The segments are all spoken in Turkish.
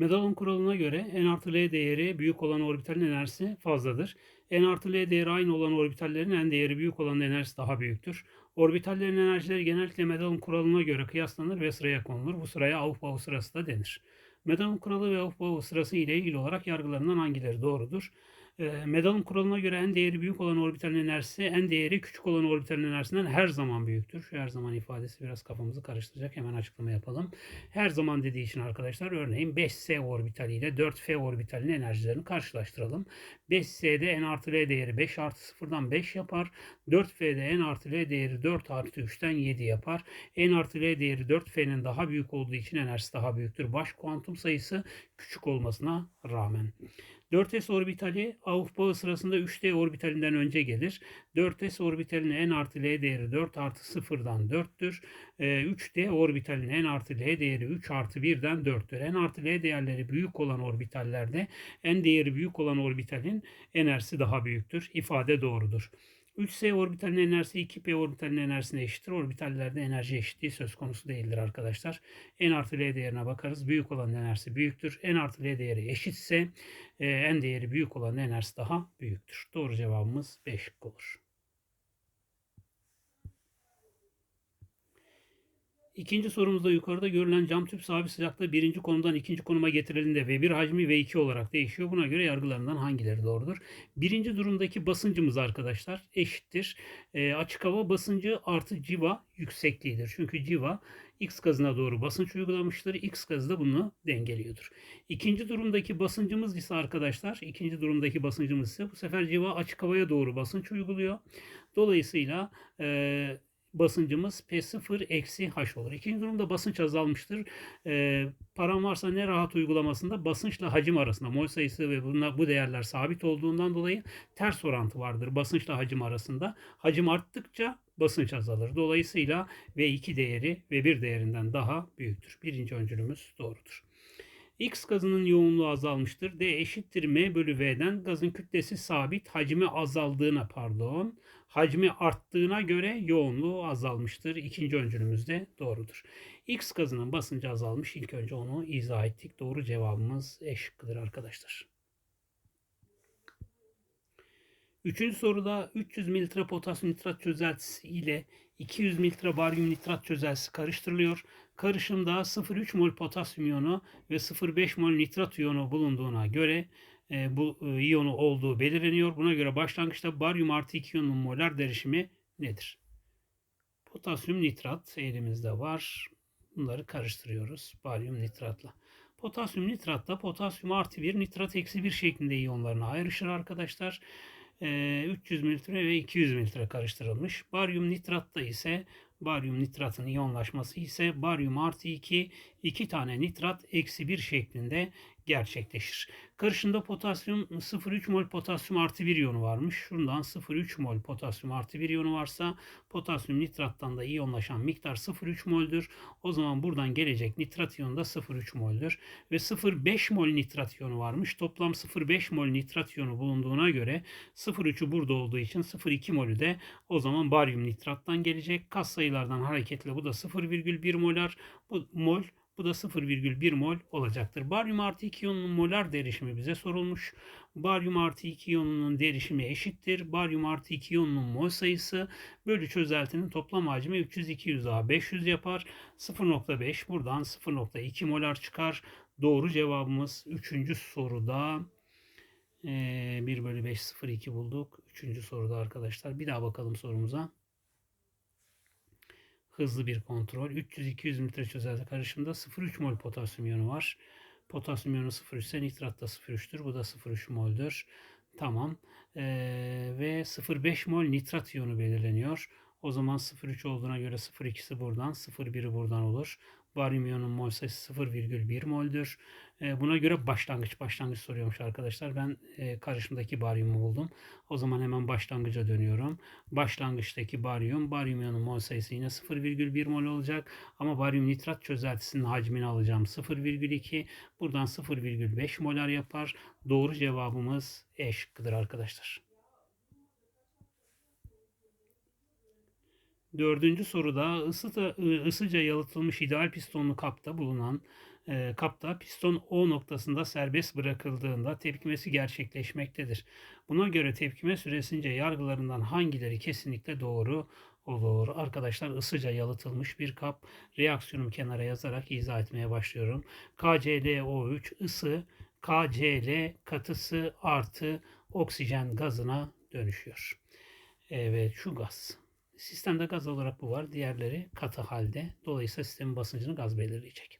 Medalon kuralına göre n artı L değeri büyük olan orbitalin enerjisi fazladır. n artı L değeri aynı olan orbitallerin n değeri büyük olan enerjisi daha büyüktür. Orbitallerin enerjileri genellikle Medalon kuralına göre kıyaslanır ve sıraya konulur. Bu sıraya Aufbau sırası da denir. Medalon kuralı ve Aufbau sırası ile ilgili olarak yargılarından hangileri doğrudur? E, Medalon kuralına göre n değeri büyük olan orbitalin enerjisi n değeri küçük olan orbitalin enerjisinden her zaman büyüktür. Şu her zaman ifadesi biraz kafamızı karıştıracak. Hemen açıklama yapalım. Her zaman dediği için arkadaşlar örneğin 5s orbitali ile 4f orbitalinin enerjilerini karşılaştıralım. 5s'de n artı l değeri 5 artı 0'dan 5 yapar. 4f'de n artı l değeri 4 artı 3'ten 7 yapar. n artı l değeri 4f'nin daha büyük olduğu için enerjisi daha büyüktür. Baş kuantum sayısı küçük olmasına rağmen. 4s orbitali Aufbau sırasında 3d orbitalinden önce gelir. 4s orbitalinin n artı l değeri 4 artı 0'dan 4'tür. 3d orbitalinin n artı l değeri 3 artı 1'den 4'tür. n artı l değerleri büyük olan orbitallerde n değeri büyük olan orbitalin enerjisi daha büyüktür. İfade doğrudur. 3s orbitalinin enerjisi 2p orbitalinin enerjisine eşittir. Orbitallerde enerji eşitliği söz konusu değildir arkadaşlar. n artı l değerine bakarız. Büyük olan enerjisi büyüktür. n artı l değeri eşitse e, n değeri büyük olan enerjisi daha büyüktür. Doğru cevabımız 5 olur. İkinci sorumuzda yukarıda görülen cam tüp sabit sıcaklığı birinci konumdan ikinci konuma getirildiğinde V1 hacmi V2 olarak değişiyor. Buna göre yargılarından hangileri doğrudur? Birinci durumdaki basıncımız arkadaşlar eşittir. E, açık hava basıncı artı civa yüksekliğidir. Çünkü civa X gazına doğru basınç uygulamıştır. X gazı da bunu dengeliyordur. İkinci durumdaki basıncımız ise arkadaşlar, ikinci durumdaki basıncımız ise bu sefer civa açık havaya doğru basınç uyguluyor. Dolayısıyla e, basıncımız P0 eksi H olur. İkinci durumda basınç azalmıştır. E, param varsa ne rahat uygulamasında basınçla hacim arasında mol sayısı ve bunlar, bu değerler sabit olduğundan dolayı ters orantı vardır basınçla hacim arasında. Hacim arttıkça basınç azalır. Dolayısıyla V2 değeri V1 değerinden daha büyüktür. Birinci öncülümüz doğrudur. X gazının yoğunluğu azalmıştır. D eşittir M bölü V'den gazın kütlesi sabit, hacmi azaldığına pardon, hacmi arttığına göre yoğunluğu azalmıştır. İkinci öncülümüz de doğrudur. X gazının basıncı azalmış. İlk önce onu izah ettik. Doğru cevabımız E şıkkıdır arkadaşlar. Üçüncü soruda 300 mililitre potasyum nitrat çözeltisi ile 200 mililitre baryum nitrat çözeltisi karıştırılıyor. Karışımda 0,3 mol potasyum iyonu ve 0,5 mol nitrat iyonu bulunduğuna göre e, bu e, iyonu olduğu belirleniyor. Buna göre başlangıçta baryum artı 2 iyonun molar derişimi nedir? Potasyum nitrat elimizde var. Bunları karıştırıyoruz baryum nitratla. Potasyum nitratla potasyum artı 1 nitrat eksi 1 şeklinde iyonlarına ayrışır arkadaşlar. 300 mililitre ve 200 mililitre karıştırılmış. Baryum nitratta ise baryum nitratın iyonlaşması ise baryum artı 2, 2 tane nitrat eksi 1 şeklinde gerçekleşir. Karışımda potasyum 0,3 mol potasyum artı 1 iyonu varmış. Şundan 0,3 mol potasyum artı 1 iyonu varsa potasyum nitrattan da iyonlaşan miktar 0,3 moldür. O zaman buradan gelecek nitrat iyonu da 0,3 moldür. Ve 0,5 mol nitrat iyonu varmış. Toplam 0,5 mol nitrat iyonu bulunduğuna göre 0,3'ü burada olduğu için 0,2 molü de o zaman baryum nitrattan gelecek. Kas sayılardan hareketle bu da 0,1 molar. Bu mol bu da 0,1 mol olacaktır. Baryum artı 2 iyonunun molar derişimi bize sorulmuş. Baryum artı 2 iyonunun derişimi eşittir. Baryum artı 2 iyonunun mol sayısı bölü çözeltinin toplam hacmi 300-200 500 yapar. 0.5 buradan 0.2 molar çıkar. Doğru cevabımız 3. soruda 1 bölü 5 0.2 bulduk. 3. soruda arkadaşlar. Bir daha bakalım sorumuza hızlı bir kontrol. 300-200 litre çözelti karışımda 0,3 mol potasyum iyonu var. Potasyum iyonu 0,3 ise nitrat da 0,3'tür. Bu da 0,3 moldür. Tamam. Ee, ve 0,5 mol nitrat iyonu belirleniyor. O zaman 0,3 olduğuna göre 0,2'si buradan, 0,1'i buradan olur. Baryum iyonun mol sayısı 0,1 moldür. E, buna göre başlangıç başlangıç soruyormuş arkadaşlar. Ben e, karışımdaki baryumu buldum. O zaman hemen başlangıca dönüyorum. Başlangıçtaki baryum, baryum iyonun mol sayısı yine 0,1 mol olacak. Ama baryum nitrat çözeltisinin hacmini alacağım 0,2. Buradan 0,5 molar yapar. Doğru cevabımız E şıkkıdır arkadaşlar. Dördüncü soruda ısı, ısıca yalıtılmış ideal pistonlu kapta bulunan e, kapta piston O noktasında serbest bırakıldığında tepkimesi gerçekleşmektedir. Buna göre tepkime süresince yargılarından hangileri kesinlikle doğru olur? Arkadaşlar ısıca yalıtılmış bir kap. Reaksiyonumu kenara yazarak izah etmeye başlıyorum. KClO3 ısı KCl katısı artı oksijen gazına dönüşüyor. Evet şu gaz. Sistemde gaz olarak bu var. Diğerleri katı halde. Dolayısıyla sistemin basıncını gaz belirleyecek.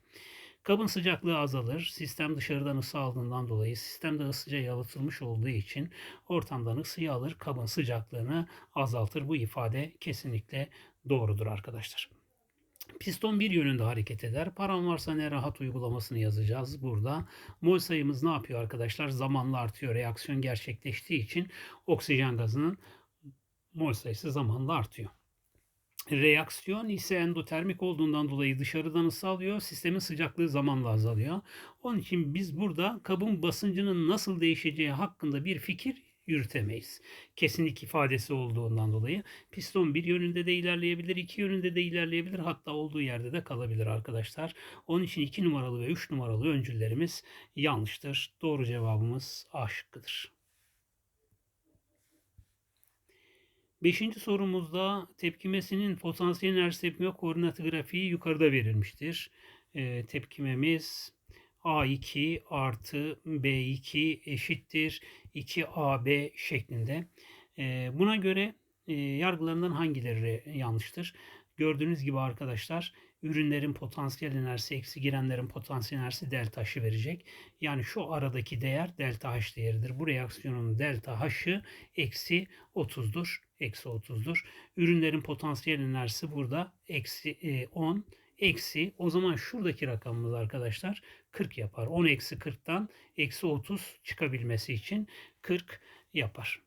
Kabın sıcaklığı azalır. Sistem dışarıdan ısı aldığından dolayı sistemde ısıca yalıtılmış olduğu için ortamdan ısıyı alır. Kabın sıcaklığını azaltır. Bu ifade kesinlikle doğrudur arkadaşlar. Piston bir yönünde hareket eder. Param varsa ne rahat uygulamasını yazacağız burada. Mol sayımız ne yapıyor arkadaşlar? Zamanla artıyor. Reaksiyon gerçekleştiği için oksijen gazının mol sayısı zamanla artıyor. Reaksiyon ise endotermik olduğundan dolayı dışarıdan ısı alıyor. Sistemin sıcaklığı zamanla azalıyor. Onun için biz burada kabın basıncının nasıl değişeceği hakkında bir fikir yürütemeyiz. Kesinlik ifadesi olduğundan dolayı piston bir yönünde de ilerleyebilir, iki yönünde de ilerleyebilir. Hatta olduğu yerde de kalabilir arkadaşlar. Onun için iki numaralı ve üç numaralı öncüllerimiz yanlıştır. Doğru cevabımız A şıkkıdır. Beşinci sorumuzda tepkimesinin potansiyel enerji tepkime koordinatı grafiği yukarıda verilmiştir. E, tepkimemiz A2 artı B2 eşittir 2AB şeklinde. E, buna göre e, yargılarından hangileri yanlıştır? Gördüğünüz gibi arkadaşlar ürünlerin potansiyel enerjisi eksi girenlerin potansiyel enerjisi delta H'ı verecek. Yani şu aradaki değer delta H değeridir. Bu reaksiyonun delta H'ı eksi 30'dur. Eksi 30'dur. Ürünlerin potansiyel enerjisi burada eksi 10. E, eksi o zaman şuradaki rakamımız arkadaşlar 40 yapar. 10 eksi 40'tan eksi 30 çıkabilmesi için 40 yapar.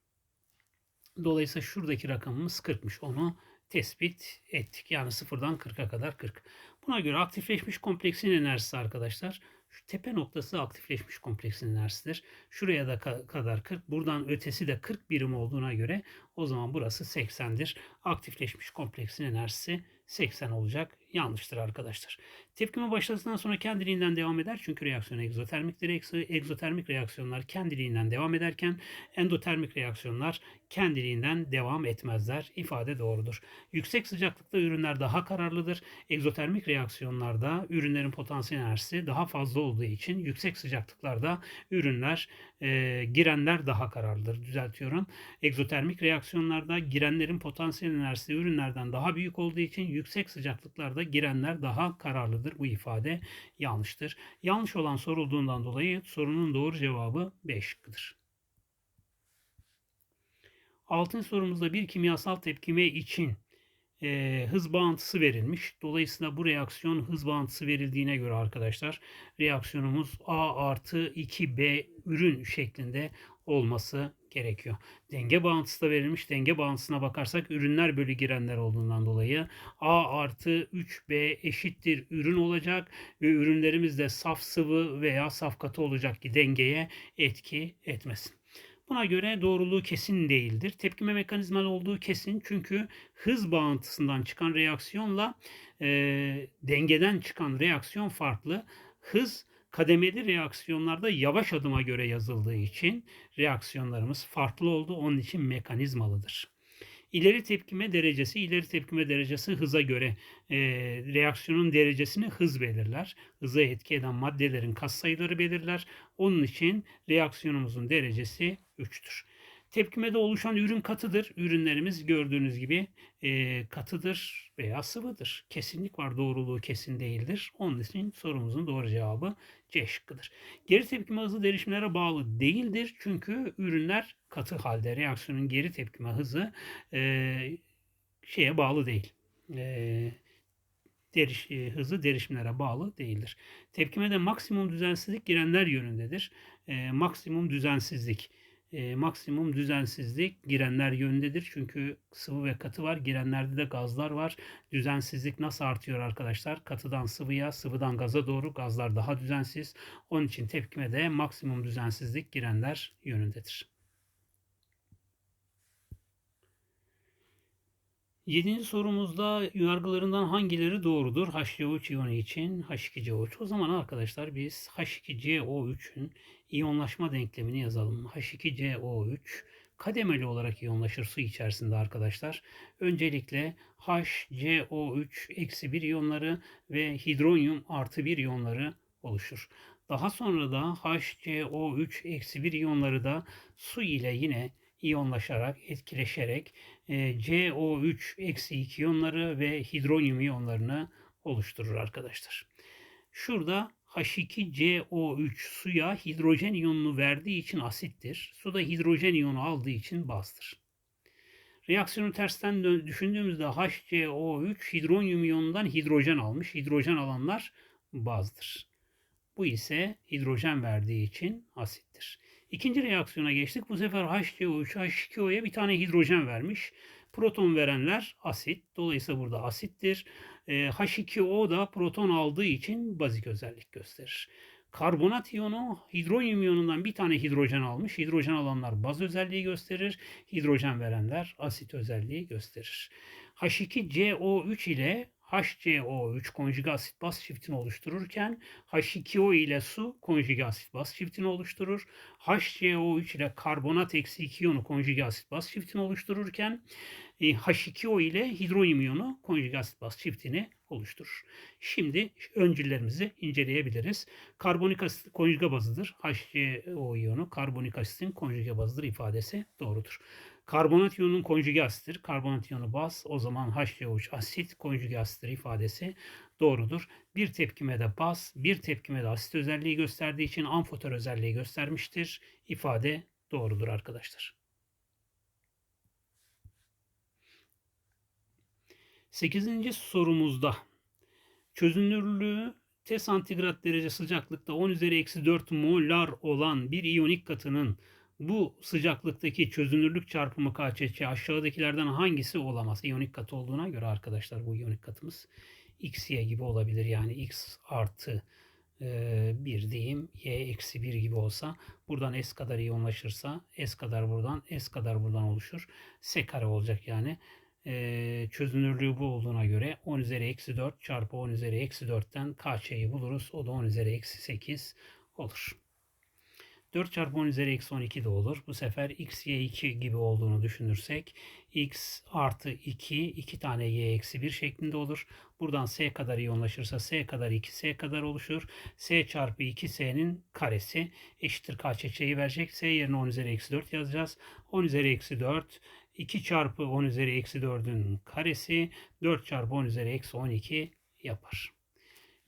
Dolayısıyla şuradaki rakamımız 40'mış. Onu tespit ettik. Yani sıfırdan 40'a kadar 40. Buna göre aktifleşmiş kompleksin enerjisi arkadaşlar şu tepe noktası aktifleşmiş kompleksin enerjisidir. Şuraya da kadar 40. Buradan ötesi de 40 birim olduğuna göre o zaman burası 80'dir. Aktifleşmiş kompleksin enerjisi 80 olacak. Yanlıştır arkadaşlar. Tepkime başlasından sonra kendiliğinden devam eder. Çünkü reaksiyon egzotermiktir. Egzotermik reaksiyonlar kendiliğinden devam ederken endotermik reaksiyonlar kendiliğinden devam etmezler. İfade doğrudur. Yüksek sıcaklıkta ürünler daha kararlıdır. Egzotermik reaksiyonlarda ürünlerin potansiyel enerjisi daha fazla olduğu için yüksek sıcaklıklarda ürünler e, girenler daha kararlıdır. Düzeltiyorum. Egzotermik reaksiyonlarda girenlerin potansiyel enerjisi ürünlerden daha büyük olduğu için yüksek sıcaklıklarda girenler daha kararlıdır. Bu ifade yanlıştır. Yanlış olan sorulduğundan dolayı sorunun doğru cevabı B şıkkıdır. Altın sorumuzda bir kimyasal tepkime için e, hız bağıntısı verilmiş. Dolayısıyla bu reaksiyon hız bağıntısı verildiğine göre arkadaşlar reaksiyonumuz A artı 2B ürün şeklinde olması gerekiyor. Denge bağıntısı da verilmiş. Denge bağıntısına bakarsak ürünler bölü girenler olduğundan dolayı A artı 3B eşittir ürün olacak ve ürünlerimiz de saf sıvı veya saf katı olacak ki dengeye etki etmesin. Buna göre doğruluğu kesin değildir. Tepkime mekanizmalı olduğu kesin çünkü hız bağıntısından çıkan reaksiyonla e, dengeden çıkan reaksiyon farklı. Hız kademeli reaksiyonlarda yavaş adıma göre yazıldığı için reaksiyonlarımız farklı oldu. Onun için mekanizmalıdır. İleri tepkime derecesi, ileri tepkime derecesi hıza göre e, reaksiyonun derecesini hız belirler. Hıza etki eden maddelerin katsayıları belirler. Onun için reaksiyonumuzun derecesi 3'tür. Tepkimede oluşan ürün katıdır. Ürünlerimiz gördüğünüz gibi e, katıdır veya sıvıdır. Kesinlik var, doğruluğu kesin değildir. Onun için sorumuzun doğru cevabı C şıkkıdır. Geri tepkime hızı derişimlere bağlı değildir. Çünkü ürünler katı halde. Reaksiyonun geri tepkime hızı e, şeye bağlı değil. E, deriş, e, hızı derişimlere bağlı değildir. Tepkimede maksimum düzensizlik girenler yönündedir. E, maksimum düzensizlik e, maksimum düzensizlik girenler yönündedir. Çünkü sıvı ve katı var. Girenlerde de gazlar var. Düzensizlik nasıl artıyor arkadaşlar? Katıdan sıvıya, sıvıdan gaza doğru gazlar daha düzensiz. Onun için tepkime de maksimum düzensizlik girenler yönündedir. Yedinci sorumuzda yargılarından hangileri doğrudur? HCO3 iyonu için H2CO3. O zaman arkadaşlar biz H2CO3'ün iyonlaşma denklemini yazalım. H2CO3 kademeli olarak iyonlaşır su içerisinde arkadaşlar. Öncelikle HCO3 eksi 1 iyonları ve hidronyum artı 1 iyonları oluşur. Daha sonra da HCO3 eksi 1 iyonları da su ile yine iyonlaşarak, etkileşerek e, CO3 eksi 2 iyonları ve hidronyum iyonlarını oluşturur arkadaşlar. Şurada H2CO3 suya hidrojen iyonunu verdiği için asittir. Suda hidrojen iyonu aldığı için bazdır. Reaksiyonu tersten düşündüğümüzde HCO3 hidronyum iyonundan hidrojen almış. Hidrojen alanlar bazdır. Bu ise hidrojen verdiği için asittir. İkinci reaksiyona geçtik. Bu sefer HCO3 H2O'ya bir tane hidrojen vermiş. Proton verenler asit. Dolayısıyla burada asittir. E, H2O da proton aldığı için bazik özellik gösterir. Karbonat iyonu hidronyum iyonundan bir tane hidrojen almış. Hidrojen alanlar baz özelliği gösterir. Hidrojen verenler asit özelliği gösterir. H2CO3 ile HCO3 konjüge asit baz çiftini oluştururken H2O ile su konjüge asit baz çiftini oluşturur. HCO3 ile karbonat eksi 2 iyonu konjüge asit baz çiftini oluştururken H2O ile hidronyum iyonu konjüge asit baz çiftini oluşturur. Şimdi öncüllerimizi inceleyebiliriz. Karbonik asit konjüge bazıdır. HCO iyonu karbonik asitin konjüge bazıdır ifadesi doğrudur. Karbonat iyonunun konjüge asittir. Karbonat iyonu baz. O zaman HCO3 asit konjüge asittir ifadesi doğrudur. Bir tepkime de baz, bir tepkime de asit özelliği gösterdiği için amfotör özelliği göstermiştir. İfade doğrudur arkadaşlar. Sekizinci sorumuzda çözünürlüğü T santigrat derece sıcaklıkta 10 üzeri eksi 4 molar olan bir iyonik katının bu sıcaklıktaki çözünürlük çarpımı KÇC aşağıdakilerden hangisi olamaz? İyonik katı olduğuna göre arkadaşlar bu iyonik katımız XY gibi olabilir. Yani X artı e, 1 diyeyim. Y eksi 1 gibi olsa buradan S kadar iyonlaşırsa S kadar buradan S kadar buradan oluşur. S kare olacak yani. E, çözünürlüğü bu olduğuna göre 10 üzeri eksi 4 çarpı 10 üzeri eksi 4'ten KÇ'yi buluruz. O da 10 üzeri eksi 8 olur. 4 çarpı 10 üzeri eksi 12 de olur. Bu sefer x, y 2 gibi olduğunu düşünürsek x artı 2, 2 tane y eksi 1 şeklinde olur. Buradan s kadar iyonlaşırsa s kadar 2, s kadar oluşur. s çarpı 2 s'nin karesi eşittir kç'yi verecek. s yerine 10 üzeri eksi 4 yazacağız. 10 üzeri eksi 4 2 çarpı 10 üzeri eksi 4'ün karesi 4 çarpı 10 üzeri eksi 12 yapar.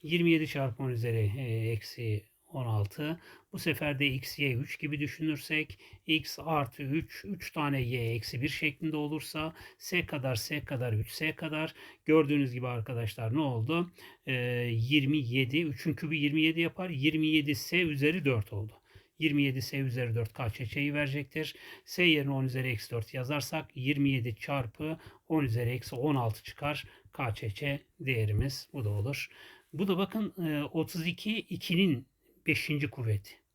27 çarpı 10 üzeri e, eksi 16. Bu sefer de x, y 3 gibi düşünürsek x artı 3, 3 tane y eksi 1 şeklinde olursa s kadar s kadar 3 s kadar. Gördüğünüz gibi arkadaşlar ne oldu? Ee, 27, 3'ün kübü 27 yapar. 27 s üzeri 4 oldu. 27 s üzeri 4 KÇÇ'yi verecektir. S yerine 10 üzeri eksi 4 yazarsak 27 çarpı 10 üzeri eksi 16 çıkar. KÇÇ değerimiz bu da olur. Bu da bakın 32 2'nin 5. kuvveti.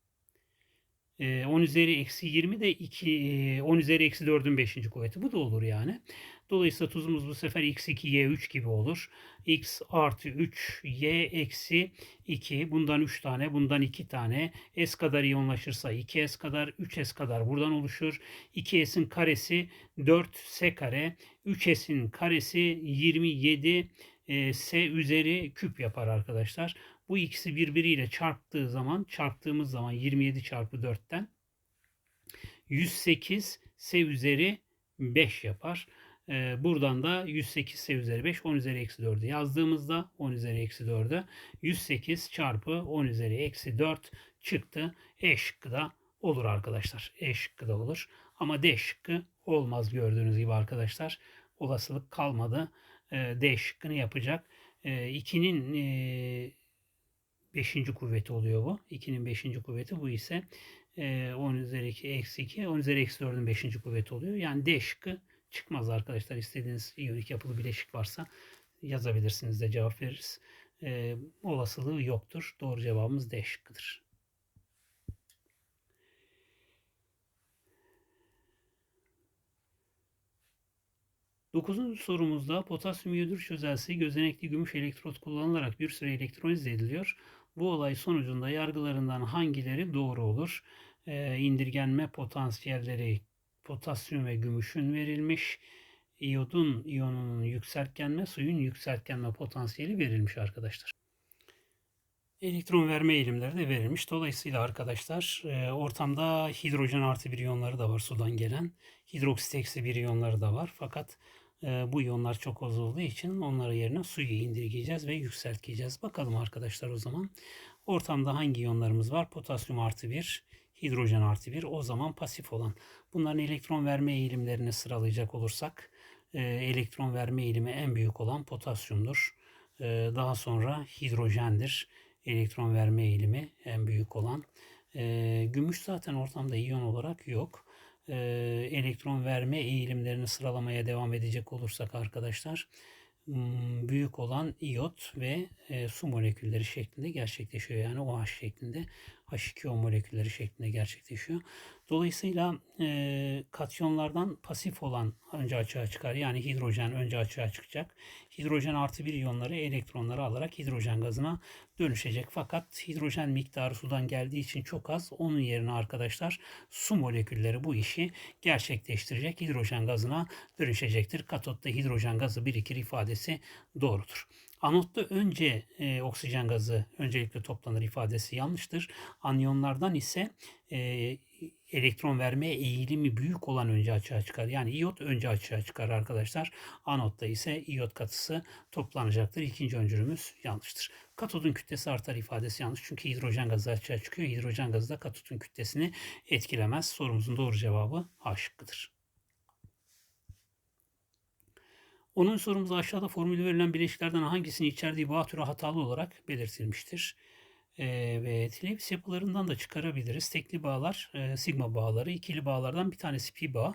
10 ee, üzeri eksi 20 de 2, 10 e, üzeri eksi 4'ün 5. kuvveti. Bu da olur yani. Dolayısıyla tuzumuz bu sefer x2 y3 gibi olur. x artı 3 y eksi 2. Bundan 3 tane bundan 2 tane. s kadar iyonlaşırsa 2s kadar 3s kadar buradan oluşur. 2s'in karesi 4s kare. 3s'in karesi 27 e, s üzeri küp yapar arkadaşlar. Bu ikisi birbiriyle çarptığı zaman çarptığımız zaman 27 çarpı 4'ten 108 s üzeri 5 yapar. Ee, buradan da 108 s üzeri 5 10 üzeri eksi 4'ü yazdığımızda 10 üzeri eksi 4'ü 108 çarpı 10 üzeri eksi 4 çıktı. E şıkkı da olur arkadaşlar. E şıkkı da olur. Ama D şıkkı olmaz gördüğünüz gibi arkadaşlar. Olasılık kalmadı. Ee, D şıkkını yapacak. 2'nin e, 5. kuvveti oluyor bu. 2'nin 5. kuvveti bu ise 10 üzeri 2 eksi 2 10 üzeri eksi 4'ün 5. kuvveti oluyor. Yani D şıkkı çıkmaz arkadaşlar. İstediğiniz iyonik yapılı bileşik varsa yazabilirsiniz de cevap veririz. E, olasılığı yoktur. Doğru cevabımız D şıkkıdır. Dokuzuncu sorumuzda potasyum iyodür çözelsi gözenekli gümüş elektrot kullanılarak bir süre elektrolize ediliyor. Bu olay sonucunda yargılarından hangileri doğru olur? Ee, indirgenme potansiyelleri potasyum ve gümüşün verilmiş. İyodun iyonunun yükseltgenme, suyun yükseltgenme potansiyeli verilmiş arkadaşlar. Elektron verme eğilimleri de verilmiş. Dolayısıyla arkadaşlar e, ortamda hidrojen artı bir iyonları da var sudan gelen. Hidroksit eksi bir iyonları da var. Fakat e, bu iyonlar çok az olduğu için onları yerine suyu indirgeyeceğiz ve yükselteceğiz. Bakalım arkadaşlar o zaman. Ortamda hangi iyonlarımız var? Potasyum artı bir, hidrojen artı bir. O zaman pasif olan. Bunların elektron verme eğilimlerini sıralayacak olursak e, elektron verme eğilimi en büyük olan potasyumdur. Daha sonra hidrojendir elektron verme eğilimi en büyük olan. E, gümüş zaten ortamda iyon olarak yok. E, elektron verme eğilimlerini sıralamaya devam edecek olursak arkadaşlar büyük olan iyot ve e, su molekülleri şeklinde gerçekleşiyor. Yani OH şeklinde H2O molekülleri şeklinde gerçekleşiyor. Dolayısıyla e, katyonlardan pasif olan önce açığa çıkar. Yani hidrojen önce açığa çıkacak. Hidrojen artı bir iyonları elektronları alarak hidrojen gazına dönüşecek. Fakat hidrojen miktarı sudan geldiği için çok az. Onun yerine arkadaşlar su molekülleri bu işi gerçekleştirecek. Hidrojen gazına dönüşecektir. Katotta hidrojen gazı birikir ifadesi doğrudur. Anotta önce e, oksijen gazı öncelikle toplanır ifadesi yanlıştır. Anyonlardan ise e, elektron verme eğilimi büyük olan önce açığa çıkar. Yani iyot önce açığa çıkar arkadaşlar. Anotta ise iyot katısı toplanacaktır. İkinci öncülümüz yanlıştır. Katodun kütlesi artar ifadesi yanlış. Çünkü hidrojen gazı açığa çıkıyor. Hidrojen gazı da katodun kütlesini etkilemez. Sorumuzun doğru cevabı A şıkkıdır. Onun sorumuzda aşağıda formülü verilen bileşiklerden hangisini içerdiği bağ türü hatalı olarak belirtilmiştir. Evet, Lewis yapılarından da çıkarabiliriz. Tekli bağlar e, sigma bağları, ikili bağlardan bir tanesi pi bağ,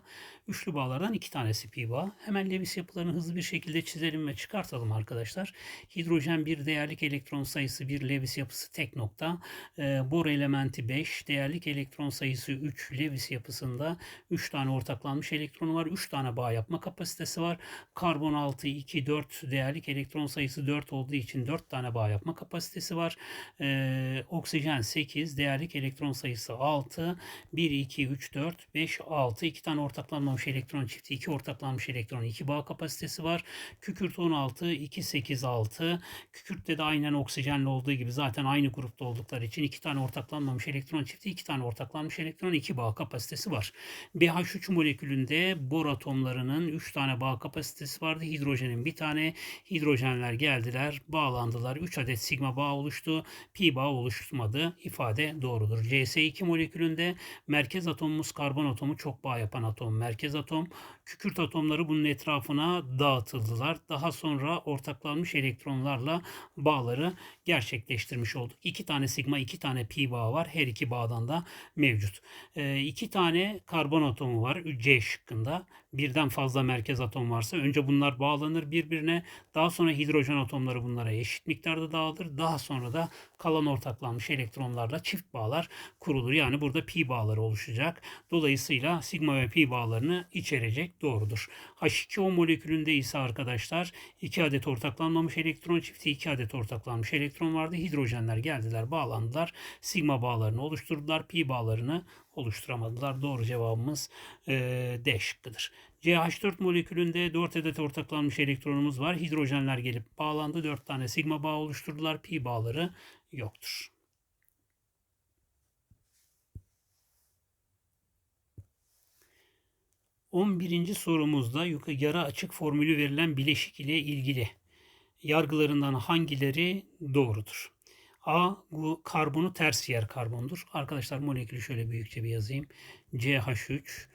üçlü bağlardan iki tanesi pi bağ. Hemen Lewis yapılarını hızlı bir şekilde çizelim ve çıkartalım arkadaşlar. Hidrojen bir değerlik elektron sayısı bir Lewis yapısı tek nokta. E, bor elementi 5, değerlik elektron sayısı 3 Lewis yapısında 3 tane ortaklanmış elektronu var. 3 tane bağ yapma kapasitesi var. Karbon 6, 2, 4 değerlik elektron sayısı 4 olduğu için 4 tane bağ yapma kapasitesi var. E, e, oksijen 8, değerlik elektron sayısı 6, 1, 2, 3, 4, 5, 6. 2 tane ortaklanmamış elektron çifti, 2 ortaklanmış elektron, 2 bağ kapasitesi var. Kükürt 16, 2, 8, 6. Kükürtte de aynen oksijenle olduğu gibi zaten aynı grupta oldukları için 2 tane ortaklanmamış elektron çifti, 2 tane ortaklanmış elektron, 2 bağ kapasitesi var. BH3 molekülünde bor atomlarının 3 tane bağ kapasitesi vardı. Hidrojenin bir tane. Hidrojenler geldiler, bağlandılar. 3 adet sigma bağ oluştu. Pi bağ oluşmadığı ifade doğrudur. CS2 molekülünde merkez atomumuz karbon atomu çok bağ yapan atom. Merkez atom kükürt atomları bunun etrafına dağıtıldılar. Daha sonra ortaklanmış elektronlarla bağları gerçekleştirmiş olduk. İki tane sigma, iki tane pi bağı var. Her iki bağdan da mevcut. E, iki tane karbon atomu var C şıkkında. Birden fazla merkez atom varsa önce bunlar bağlanır birbirine. Daha sonra hidrojen atomları bunlara eşit miktarda dağılır. Daha sonra da kalan ortaklanmış elektronlarla çift bağlar kurulur. Yani burada pi bağları oluşacak. Dolayısıyla sigma ve pi bağlarını içerecek doğrudur. H2O molekülünde ise arkadaşlar 2 adet ortaklanmamış elektron çifti 2 adet ortaklanmış elektron vardı. Hidrojenler geldiler bağlandılar. Sigma bağlarını oluşturdular. Pi bağlarını oluşturamadılar. Doğru cevabımız e, D şıkkıdır. CH4 molekülünde 4 adet ortaklanmış elektronumuz var. Hidrojenler gelip bağlandı. 4 tane sigma bağ oluşturdular. Pi bağları yoktur. On birinci sorumuzda yarı açık formülü verilen bileşik ile ilgili yargılarından hangileri doğrudur? A bu karbonu ters yer karbondur. Arkadaşlar molekülü şöyle büyükçe bir yazayım. CH3,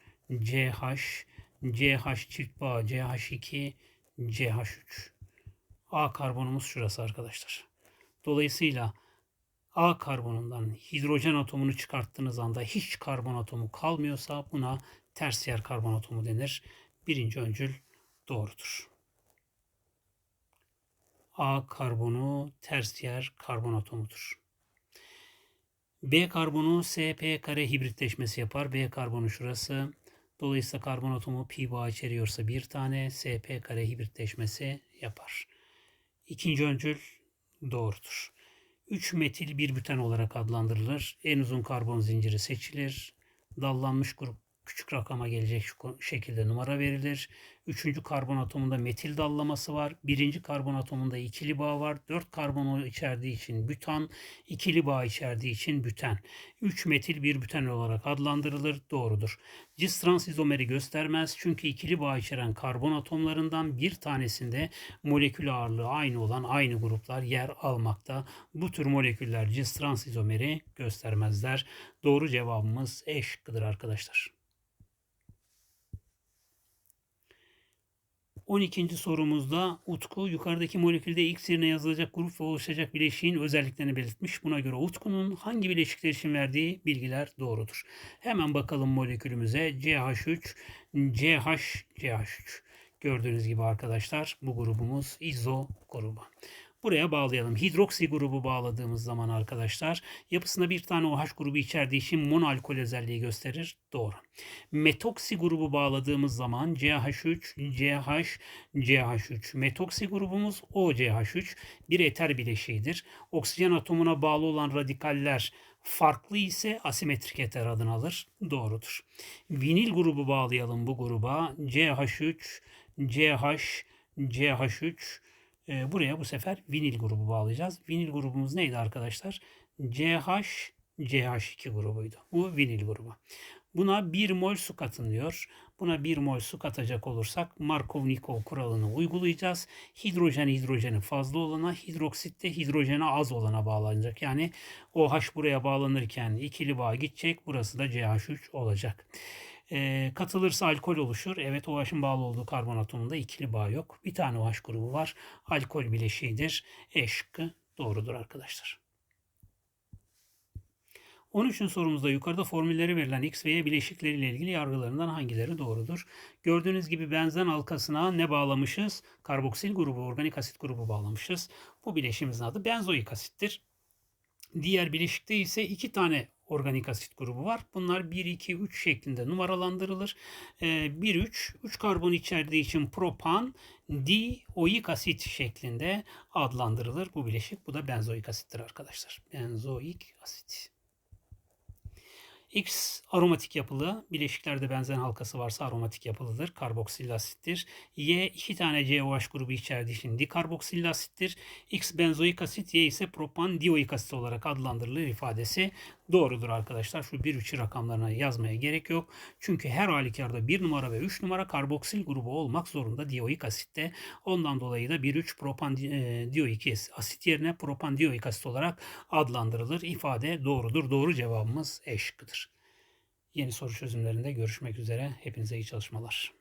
CH, CH çift bağ, CH2, CH3. A karbonumuz şurası arkadaşlar. Dolayısıyla A karbonundan hidrojen atomunu çıkarttığınız anda hiç karbon atomu kalmıyorsa buna ters yer karbon atomu denir. Birinci öncül doğrudur. A karbonu ters yer karbon atomudur. B karbonu SP kare hibritleşmesi yapar. B karbonu şurası. Dolayısıyla karbon atomu pi bağı içeriyorsa bir tane sp kare hibritleşmesi yapar. İkinci öncül doğrudur. 3 metil bir büten olarak adlandırılır. En uzun karbon zinciri seçilir. Dallanmış grup küçük rakama gelecek şekilde numara verilir. Üçüncü karbon atomunda metil dallaması var. Birinci karbon atomunda ikili bağ var. Dört karbon içerdiği için bütan, ikili bağ içerdiği için büten. Üç metil bir büten olarak adlandırılır. Doğrudur. Cis trans izomeri göstermez çünkü ikili bağ içeren karbon atomlarından bir tanesinde molekül ağırlığı aynı olan aynı gruplar yer almakta. Bu tür moleküller cis trans izomeri göstermezler. Doğru cevabımız E şıkkıdır arkadaşlar. 12. sorumuzda Utku yukarıdaki molekülde X yerine yazılacak grup ve oluşacak bileşiğin özelliklerini belirtmiş. Buna göre Utku'nun hangi bileşikler için verdiği bilgiler doğrudur. Hemen bakalım molekülümüze CH3, CH, CH3. Gördüğünüz gibi arkadaşlar bu grubumuz izo grubu. Buraya bağlayalım. Hidroksi grubu bağladığımız zaman arkadaşlar yapısında bir tane OH grubu içerdiği için monoalkol özelliği gösterir. Doğru. Metoksi grubu bağladığımız zaman CH3, CH, CH3. Metoksi grubumuz OCH3 bir eter bileşiğidir. Oksijen atomuna bağlı olan radikaller farklı ise asimetrik eter adını alır. Doğrudur. Vinil grubu bağlayalım bu gruba. CH3, CH, CH3, ee, buraya bu sefer vinil grubu bağlayacağız. Vinil grubumuz neydi arkadaşlar? CH, CH2 grubuydu. Bu vinil grubu. Buna 1 mol su katın. Buna 1 mol su katacak olursak Markov-Nikov kuralını uygulayacağız. Hidrojen hidrojeni fazla olana, hidroksit de hidrojeni az olana bağlanacak. Yani OH buraya bağlanırken ikili bağ gidecek. Burası da CH3 olacak. E, katılırsa alkol oluşur. Evet OH'ın bağlı olduğu karbon atomunda ikili bağ yok. Bir tane OH grubu var. Alkol bileşiğidir. E şıkkı doğrudur arkadaşlar. 13. sorumuzda yukarıda formülleri verilen X ve Y bileşikleriyle ilgili yargılarından hangileri doğrudur? Gördüğünüz gibi benzen halkasına ne bağlamışız? Karboksil grubu, organik asit grubu bağlamışız. Bu bileşimizin adı benzoik asittir. Diğer bileşikte ise iki tane organik asit grubu var. Bunlar 1, 2, 3 şeklinde numaralandırılır. 1, 3, 3 karbon içerdiği için propan, dioik asit şeklinde adlandırılır bu bileşik. Bu da benzoik asittir arkadaşlar. Benzoik asit. X aromatik yapılı. Bileşiklerde benzen halkası varsa aromatik yapılıdır. Karboksil asittir. Y iki tane COH grubu içerdiği için dikarboksil asittir. X benzoik asit, Y ise propan dioik asit olarak adlandırılır ifadesi doğrudur arkadaşlar. Şu 1-3 rakamlarına yazmaya gerek yok. Çünkü her halükarda 1 numara ve 3 numara karboksil grubu olmak zorunda dioik asitte. Ondan dolayı da 1-3 propan e, asit yerine propan dioik asit olarak adlandırılır. İfade doğrudur. Doğru cevabımız E şıkkıdır. Yeni soru çözümlerinde görüşmek üzere. Hepinize iyi çalışmalar.